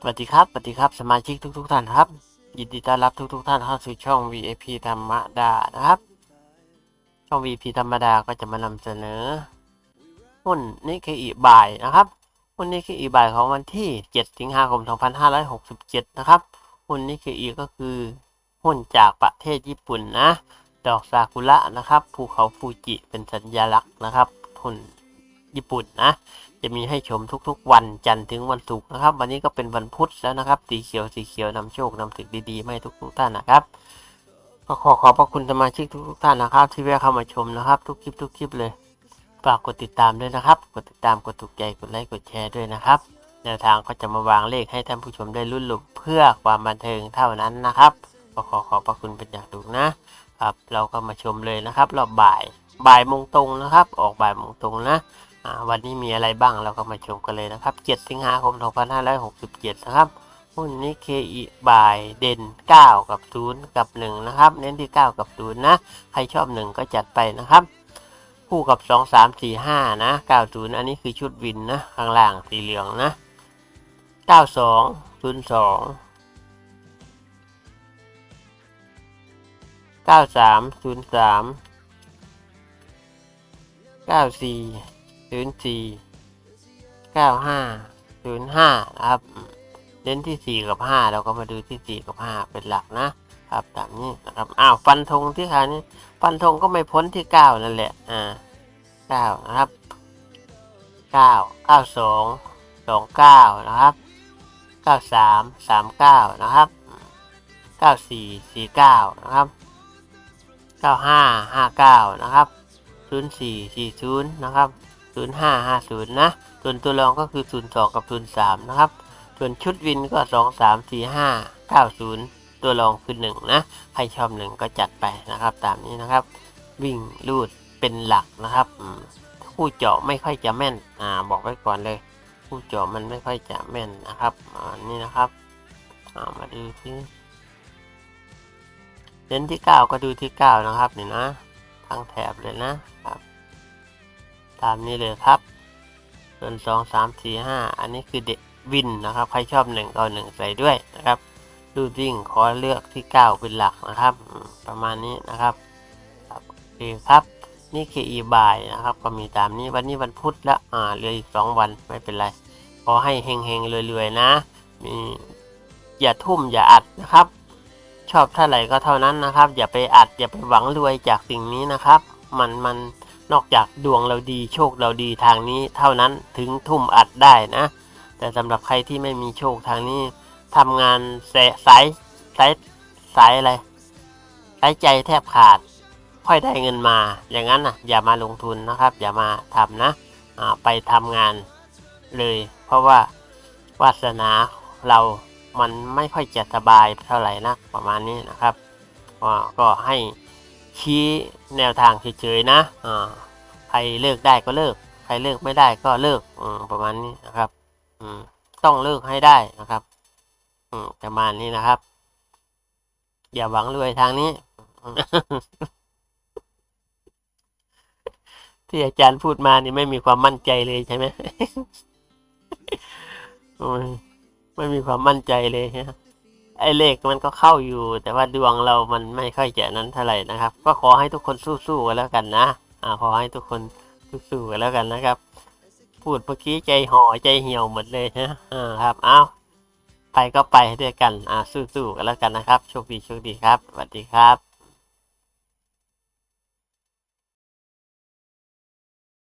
สวัสดีครับสวัสดีครับสมาชิกทุกๆท่านครับ ยินดีต้อนรับทุกๆท่านเข้าสู่ช่อง VIP ธรรมดานะครับ ช่อง VIP ธรรมดาก็จะมานำเสนอหุ้นนิเคอีบ่ายนะครับหุ้นนิเคอีบ่ายของวันที่ 7 สิงหาคม 2567 นะครับหุ้นนิเคอีก็คือหุ้นจากประเทศญี่ปุ่นนะ ดอกซากุระนะครับภูเขาฟูจิเป็นสัญลักษณ์นะครับหุ้น ญี่ปุ่นนะ จะมีให้ชมทุกๆ วันจันทร์ถึงวันศุกร์นะครับ วันนี้ก็เป็นวันพุธแล้วนะครับ สีเขียวสีเขียวนำโชคนำสิ่งดีๆให้ทุกๆท่านนะครับก็ขอขอบพระคุณสมาชิกทุกๆท่านนะครับ ที่แวะเข้ามาชมนะครับ ทุกคลิปทุกคลิปเลยฝากกดติดตามด้วยนะครับ กดติดตามกดถูกใจกดไลค์กดแชร์ด้วยนะครับแนวทางก็จะมาวางเลขให้ท่านผู้ชมได้รุ่นหลุมเพื่อความบันเทิงเท่านั้นนะครับก็ขอขอบพระคุณเป็นอย่างสูงนะครับ เราก็มาชมเลยนะครับรอบบ่ายบ่ายโมงตรงนะครับ ออกบ่ายโมงตรงนะ วันนี้มีอะไรบ้างเราก็มาชมกันเลยนะครับ 7 สิงหาคม 2567 นะครับหุ้นนี้ KE บ่ายเด่น 9 กับ 0 กับ 1 นะครับ เน้นที่ 9 กับ 0 นะ ใครชอบ 1 ก็จัดไปนะครับ คู่กับ 2 3 4 5 นะ 90 อันนี้คือชุดวินนะ ข้างล่างสีเหลืองนะ 92 02 93 03 94 ศูนย์สี่เก้าห้าศูนย์ห้าครับเน้นที่สี่กับห้าเราก็มาดูที่สี่กับห้าเป็นหลักนะครับตามนี้นะครับอ้าวฟันธงที่ขานี้ฟันธงก็ไม่พ้นที่เก้านั่นแหละอ่าเก้านะครับเก้าเก้าสองสองเก้านะครับเก้าสามสามเก้านะครับเก้าสี่สี่เก้านะครับเก้าห้าห้าเก้านะครับศูนย์สี่สี่ศูนย์นะครับ 0550 นะ ส่วนตัวรองก็คือ 02 กับ 03 นะครับ ส่วนชุดวินก็ 2 3 4 5 9 0 ตัวรองคือ 1 นะ ใครชอบ 1 ก็จัดไปนะครับ ตามนี้นะครับ วิ่งลูดเป็นหลักนะครับคู่เจาะไม่ค่อยจะแม่น อ่า บอกไว้ก่อนเลย คู่เจาะมันไม่ค่อยจะแม่นนะครับอ่านี่นะครับอ่ามาดูที่เน้นที่ 9 ก็ดูที่ 9 นะครับนี่นะ ทั้งแถบเลยนะ ตามนี้เลยครับ ส่วนสองสามสี่ห้าอันนี้คือเด็กวินนะครับ ใครชอบหนึ่งก็หนึ่งใส่ด้วยนะครับรูดวิ่งขอเลือกที่เก้าเป็นหลักนะครับ ประมาณนี้นะครับครับโอเคครับนี่คืออีบายนะครับ ก็มีตามนี้วันนี้วันพุธแล้วอ่าเหลืออีกสองวันไม่เป็นไร ขอให้เฮงเฮงๆรวยๆนะ มีอย่าทุ่มอย่าอัดนะครับ ชอบเท่าไหร่ก็เท่านั้นนะครับ อย่าไปอัดอย่าไปหวังรวยจากสิ่งนี้นะครับ มันมัน นอกจากดวงเราดีโชคเราดีทางนี้เท่านั้นถึงทุ่มอัดได้นะ แต่สำหรับใครที่ไม่มีโชคทางนี้ทำงานแสสายสายสายอะไรสายใจแทบขาด ค่อยได้เงินมา อย่างนั้นนะอย่ามาลงทุนนะครับ อย่ามาทำนะไปทำงานเลย เพราะว่าวาสนาเรามันไม่ค่อยจะสบายเท่าไหร่นะประมาณนี้นะครับก็ให้ ชี้แนวทางเฉยๆนะอ่าใครเลิกได้ก็เลิก ใครเลิกไม่ได้ก็เลิกอืมประมาณนี้นะครับอืมต้องเลิกให้ได้นะครับอืมประมาณนี้นะครับ อย่าหวังรวยทางนี้ ที่อาจารย์พูดมานี่ไม่มีความมั่นใจเลยใช่ไหมไม่มีความมั่นใจเลยฮะ ไอ้เลขมันก็เข้าอยู่ แต่ว่าดวงเรามันไม่ค่อยจะนั้นเท่าไหร่นะครับ ก็ขอให้ทุกคนสู้ๆกันแล้วกันนะอ่าขอให้ทุกคนสู้ๆกันแล้วกันนะครับ พูดเมื่อกี้ใจห่อใจเหี่ยวหมดเลยฮะอ่าครับเอาไปก็ไปด้วยกันอ่าสู้ๆกันแล้วกันนะครับโชคดีโชคดีครับสวัสดีครับ